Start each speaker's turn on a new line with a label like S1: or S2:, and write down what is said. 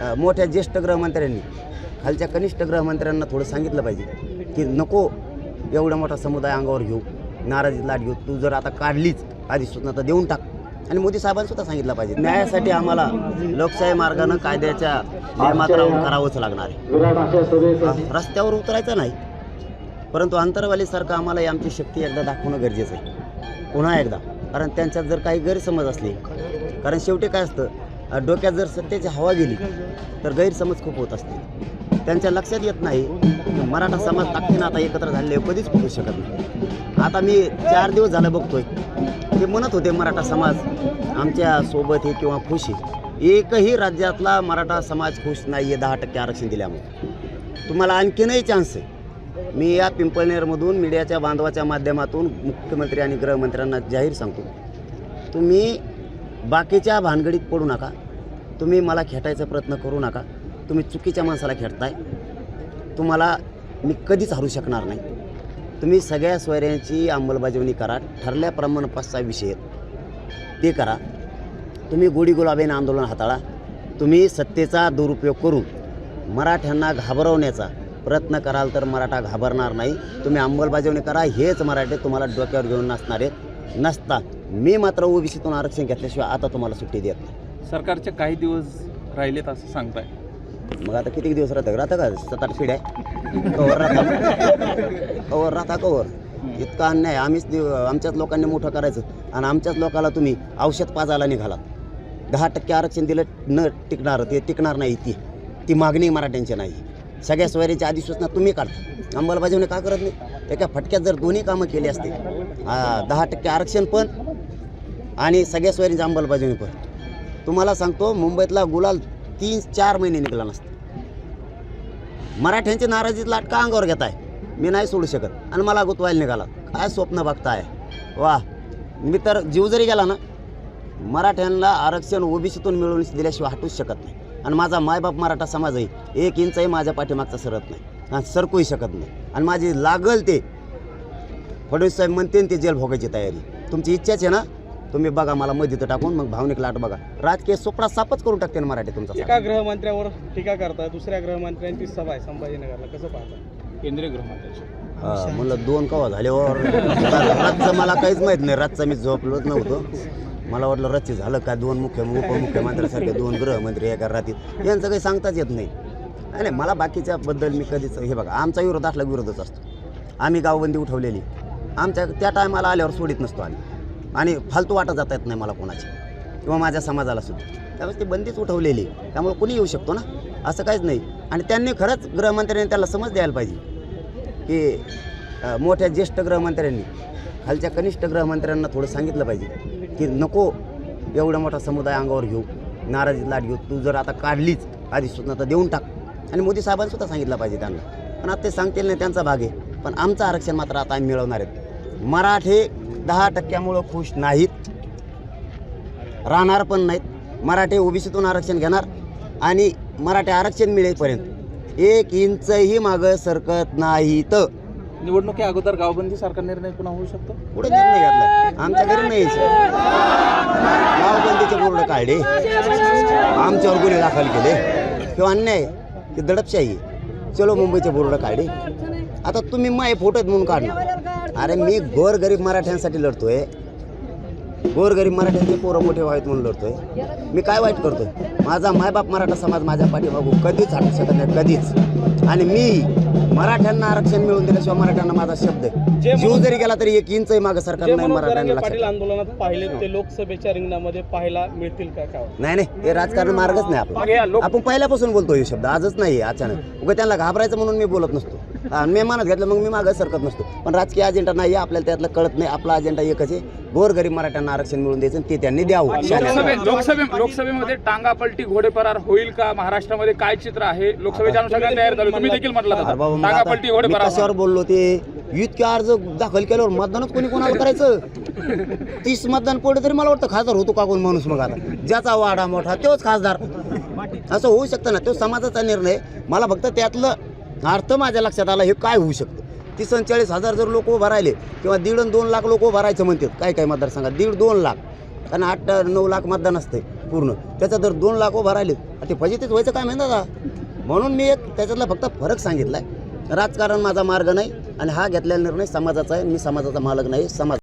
S1: मोठ्या ज्येष्ठ गृहमंत्र्यांनी खालच्या कनिष्ठ गृहमंत्र्यांना थोडं सांगितलं पाहिजे की नको एवढा मोठा समुदाय अंगावर घेऊ नाराजी लाट घेऊ. तू जर आता काढलीच अधिसूचना तर देऊन टाक. आणि मोदी साहेबांनी सुद्धा सांगितलं पाहिजे न्यायासाठी आम्हाला लोकशाही मार्गानं कायद्याच्या नियमात राहून करावंच लागणार आहे. रस्त्यावर उतरायचं नाही. परंतु आंतरवालीसारखं आम्हाला आमची शक्ती एकदा दाखवणं गरजेचं आहे. पुन्हा एकदा कारण त्यांच्यात जर काही गैरसमज असले कारण शेवटी काय असतं डोक्यात जर सत्तेची हवा गेली तर गैरसमज खूप होत असते त्यांच्या लक्षात येत नाही की मराठा समाज ताकदीनं आता एकत्र झालेले कधीच फुटू शकत नाही. आता मी चार दिवस झालं बघतोय ते म्हणत होते मराठा समाज आमच्यासोबत हे किंवा खुश आहे. एकही राज्यातला मराठा समाज खुश नाही आहे दहा टक्के आरक्षण दिल्यामुळे. तुम्हाला आणखीनही चान्स आहे. मी या पिंपळनेरमधून मीडियाच्या बांधवाच्या माध्यमातून मुख्यमंत्री आणि गृहमंत्र्यांना जाहीर सांगतो. तुम्ही बाकीच्या भानगडीत पडू नका. तुम्ही मला खेटायचा प्रयत्न करू नका. तुम्ही चुकीच्या माणसाला खेळताय तुम्हाला मी कधीच हरू शकणार नाही. तुम्ही सगळ्या सोयऱ्यांची अंमलबजावणी करा. ठरल्याप्रमाणे पाच सहा विषय. आहेत ते करा. तुम्ही गोडी आंदोलन हाताळा. तुम्ही सत्तेचा दुरुपयोग करून मराठ्यांना घाबरवण्याचा प्रयत्न कराल तर मराठा घाबरणार नाही. तुम्ही अंमलबजावणी करा. हेच मराठे तुम्हाला डोक्यावर घेऊन नसणार आहेत नसता मी मात्र ओबीसीतून आरक्षण घेतल्याशिवाय आता तुम्हाला सुट्टी देत नाही.
S2: सरकारचे काही दिवस राहिलेत असं सांगताय.
S1: मग आता किती दिवस राहतं? राहतं का? सात आठ पिढ्या कवर राहता. कवर राहता कवर. इतका अन्याय. आम्हीच दिव- आमच्याच लोकांनी मोठं करायचं. आणि आमच्याच लोकाला तुम्ही औषध पाजायला निघाला दहा टक्के आरक्षण दिलं न टिकणार. ते टिकणार नाही ती. ती मागणी मराठ्यांची नाही. सगळ्या सोयरीची अधिसूचना तुम्ही काढता. अंमलबजावणी का करत नाही? एका फटक्यात जर दोन्ही कामं केली असते. दहा टक्के आरक्षण पण आणि सगळ्या सोयरीची अंमलबजावणी पण तुम्हाला सांगतो मुंबईतला गुलाल तीन चार महिने निघाला नसतो. मराठ्यांची नाराजी लाट का अंगावर आहे. मी नाही सोडू शकत. आणि मला गुतवायला निघाला. काय स्वप्न बघताय? वा मी तर जीव जरी गेला ना मराठ्यांना आरक्षण ओबीसीतून मिळवून दिल्याशिवाय हटूच शकत नाही. आणि माझा मायबाप मराठा समाजही एक इंचही माझ्या पाठीमागचा सरत नाही. आणि सरकूही शकत नाही. आणि माझी लागल ते फडणवीस साहेब म्हणते ते जेल भोगायची तयारी. तुमची इच्छाच आहे ना? तुम्ही बघा मला मध्ये टाकून मग भावनिक लाट बघा. राजकीय सोपडा सापच करून टाकते ना मराठी तुमचा
S3: एका गृहमंत्र्यावर टीका करता दुसऱ्या गृहमंत्र्यांची सभा आहे संभाजीनगरला. कसं पाहता?
S2: केंद्रीय गृहमंत्र्याचे.
S1: हा, म्हणलं दोन कवा झाल्यावर रातचं मला काहीच माहीत नाही. रातचं मी झोपलोच नव्हतो. मला वाटलं रातची झालं काय दोन मुख्य उपमुख्यमंत्र्यासारखे दोन गृहमंत्री एका रात्रीत यांचं काही सांगताच येत नाही. नाही नाही, मला बाकीच्याबद्दल मी कधीच हे बघा आमचा विरोध असला विरोधच असतो. आम्ही गावबंदी उठवलेली. आमच्या त्या टायमाला आल्यावर सोडित नसतो आम्ही. आणि फालतू वाटा जाता येत नाही मला कोणाची. किंवा माझ्या समाजाला सुद्धा. त्यावेळेस ती बंदीच उठवलेली त्यामुळे कोणी येऊ शकतो ना? असं काहीच नाही. आणि त्यांनी खरंच गृहमंत्र्यांनी त्याला समज द्यायला पाहिजे. की मोठ्या ज्येष्ठ गृहमंत्र्यांनी खालच्या कनिष्ठ गृहमंत्र्यांना थोडं सांगितलं पाहिजे. की नको एवढा मोठा समुदाय अंगावर घेऊ. नाराजी लाट घेऊ. तू जर आता काढलीच अधिसूचना तर देऊन टाक. आणि मोदी साहेबांनी सुद्धा सांगितलं पाहिजे त्यांना. पण आता ते सांगतील नाही त्यांचा भाग आहे. पण आमचं आरक्षण मात्र आता आम्ही मिळवणार आहेत. मराठे दहा टक्क्यामुळं खुश नाहीत. राहणार पण नाहीत. मराठे ओबीसीतून आरक्षण घेणार आणि मराठे आरक्षण मिळेपर्यंत एक इंचही मागं सरकत नाहीत.
S2: निवडणुकी अगोदर गावबंदी सारखा निर्णय पुन्हा होऊ शकतो?
S1: पुढे निर्णय घेतला? आमच्या घरी नाही. गावबंदीचे बोर्ड काढले. आमच्यावर गुन्हे दाखल केले. किंवा अन्याय ते दडपशाही. चलो मुंबईचे बोर्ड काढले. आता तुम्ही माय फोटोत म्हणून काढणार. अरे मी गोरगरीब मराठ्यांसाठी लढतोय. गोरगरीब मराठ्यांचे पोरं मोठे व्हावेत म्हणून लढतोय. मी काय वाईट करतोय? माझा मायबाप मराठा समाज माझ्या पाठीमागू कधीच हटू शकत नाही कधीच. आणि मी मराठ्यांना आरक्षण मिळवून दिल्याशिवाय मराठ्यांना माझा शब्द आहे. जीव जरी गेला तरी एक इंचही मागं सरकार नाही मराठ्यांना
S3: पाटील आंदोलनात पाहिले ते लोकसभेच्या रिंगणामध्ये पाहायला मिळतील का काय?
S1: नाही नाही हे राजकारण मार्गच नाही
S2: लोक-
S1: आपण पहिल्यापासून बोलतो हे शब्द आजच नाही अचानक. उगा त्यांना घाबरायचं म्हणून मी बोलत नसतो. आणि मी मानत घेतलं मग मी मागं सरकत नसतो. पण राजकीय अजेंडा नाही आपल्याला त्यातलं कळत नाही. आपला अजेंडा एकच आहे. गोरगरीब मराठ्यांना आरक्षण मिळून द्यायचं आणि ते त्यांनी द्यावं.
S2: लोकसभे लोकसभे लोकसभेमध्ये टांगापलटी घोडेपरार होईल का? महाराष्ट्रामध्ये काय चित्र आहे? लोकसभेच्या अनुषंगाने तयार झालं. तुम्ही देखील म्हटलं
S1: अरे
S2: होतं.
S1: बाबा, मग
S2: टांगापलटी
S1: आता मी
S2: घोडेपरार
S1: कशावर बोललो ते? इतके अर्ज दाखल केल्यावर मतदानच कोणी कोणाला करायचं? तीस मतदान पडलं तरी मला वाटतं खासदार होतो का कोण माणूस मग आता? ज्याचा वाडा मोठा तोच खासदार. असं होऊ शकतं ना. तो समाजाचा निर्णय. मला फक्त त्यातलं अर्थ माझ्या लक्षात आला हे काय होऊ शकतं? तीस चाळीस हजार जर लोक उभं राहिले किंवा दीड आणि दोन लाख लोक उभं राहायचं म्हणतात काय काय मतदारसंघात दीड दोन लाख. कारण आठ नऊ लाख मतदान असते पूर्ण. त्याचा जर दोन लाख उभं राहिले ते फजितीच व्हायचं काम आहे ना दादा? म्हणून मी एक त्याच्यातला फक्त फरक सांगितला आहे राजकारण माझा मार्ग नाही आणि हा घेतलेला निर्णय समाजाचा आहे मी समाजाचा मालक नाही समाज